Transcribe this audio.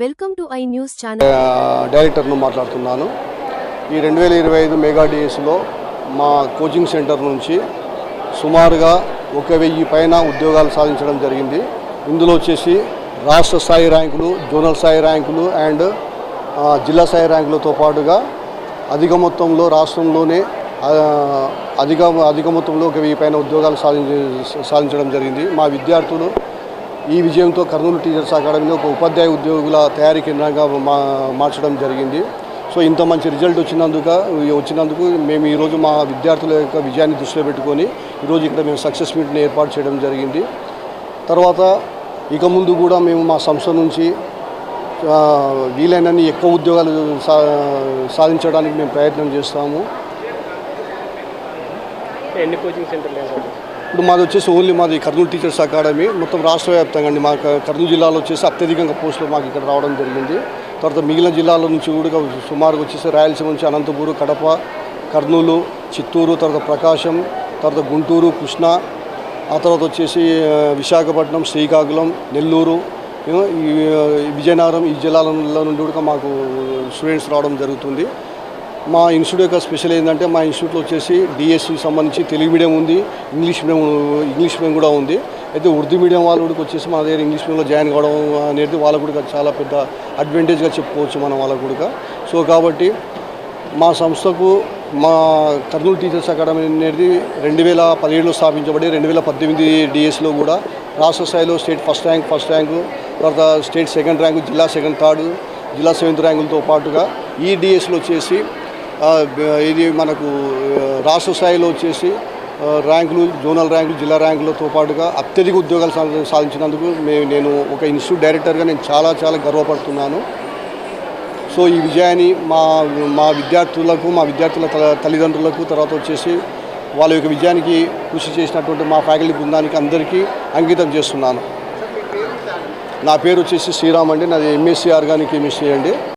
Welcome to I news channel. డైరెక్టర్ను మాట్లాడుతున్నాను. ఈ రెండు వేల ఇరవై ఐదు మెగా డిఎస్లో మా కోచింగ్ సెంటర్ నుంచి సుమారుగా ఒక వెయ్యి పైన ఉద్యోగాలు సాధించడం జరిగింది. ఇందులో వచ్చేసి రాష్ట్ర స్థాయి ర్యాంకులు జోనల్ స్థాయి ర్యాంకులు అండ్ జిల్లా స్థాయి ర్యాంకులతో పాటుగా అధిక మొత్తంలో రాష్ట్రంలోనే అధిక అధిక మొత్తంలో ఒక వెయ్యి పైన ఉద్యోగాలు సాధించ సాధించడం జరిగింది. మా విద్యార్థులు ఈ విజయంతో కర్నూలు టీచర్స్ అకాడమీలో ఒక ఉపాధ్యాయ ఉద్యోగుల తయారీ కేంద్రంగా మా మార్చడం జరిగింది. సో ఇంత మంచి రిజల్ట్ వచ్చినందుక వచ్చినందుకు మేము ఈరోజు మా విద్యార్థుల యొక్క విజయాన్ని దృష్టిలో పెట్టుకొని ఈరోజు ఇక్కడ మేము సక్సెస్ మీట్ని ఏర్పాటు చేయడం జరిగింది. తర్వాత ఇక ముందు కూడా మేము మా సంస్థ నుంచి వీలైనన్ని ఎక్కువ ఉద్యోగాలు సా సాధించడానికి మేము ప్రయత్నం చేస్తాము. ఎన్ని కోచింగ్ సెంటర్లు ఇప్పుడు మాది వచ్చేసి ఓన్లీ మాది కర్నూలు టీచర్స్ అకాడమీ. మొత్తం రాష్ట్ర వ్యాప్తంగా అండి. మా కర్నూలు జిల్లాలో వచ్చేసి అత్యధికంగా పోస్టులు మాకు ఇక్కడ రావడం జరిగింది. తర్వాత మిగిలిన జిల్లాల నుంచి కూడా సుమారుగా వచ్చేసి రాయలసీమ నుంచి అనంతపూరు కడప కర్నూలు చిత్తూరు తర్వాత ప్రకాశం తర్వాత గుంటూరు కృష్ణా ఆ తర్వాత వచ్చేసి విశాఖపట్నం శ్రీకాకుళం నెల్లూరు ఈ విజయనగరం ఈ జిల్లాల నుండి కూడా మాకు స్టూడెంట్స్ రావడం జరుగుతుంది. మా ఇన్స్టిట్యూట్ యొక్క స్పెషల్ ఏంటంటే మా ఇన్స్టిట్యూట్లో వచ్చేసి డిఎస్సి సంబంధించి తెలుగు మీడియం ఉంది ఇంగ్లీష్ మీడియం ఇంగ్లీష్ మీడియం కూడా ఉంది. అయితే ఉర్దూ మీడియం వాళ్ళు కూడా వచ్చేసి మా దగ్గర ఇంగ్లీష్ మీడియంలో జాయిన్ కావడం అనేది వాళ్ళకు కూడా చాలా పెద్ద అడ్వాంటేజ్గా చెప్పుకోవచ్చు మనం వాళ్ళకు కూడా. సో కాబట్టి మా సంస్థకు మా కర్నూలు టీచర్స్ అకాడమీ అనేది రెండు వేల పదిహేడులో స్థాపించబడి రెండు వేల పద్దెనిమిది డిఎస్లో కూడా రాష్ట్ర స్థాయిలో state first rank first rank తర్వాత స్టేట్ సెకండ్ ర్యాంకు జిల్లా సెకండ్ థర్డ్ జిల్లా సెవెంత్ ర్యాంకులతో పాటుగా ఈ డిఎస్లో వచ్చేసి ఇది మనకు రాష్ట్ర స్థాయిలో వచ్చేసి ర్యాంకులు జోనల్ ర్యాంకులు జిల్లా ర్యాంకులతో పాటుగా అత్యధిక ఉద్యోగాలు సాధించినందుకు మే నేను ఒక ఇన్స్టిట్యూట్ డైరెక్టర్గా నేను చాలా చాలా గర్వపడుతున్నాను. సో ఈ విజయాన్ని మా మా విద్యార్థులకు మా విద్యార్థుల తల- తల్లిదండ్రులకు తర్వాత వచ్చేసి వాళ్ళ యొక్క విజయానికి కృషి చేసినటువంటి మా ఫ్యాకల్టీ బృందానికి అందరికీ అంకితం చేస్తున్నాను. నా పేరు వచ్చేసి శ్రీరామ్ అండి. నాది ఎంఎస్సీ ఆర్గానిక్ కెమిస్ట్రీ అండి.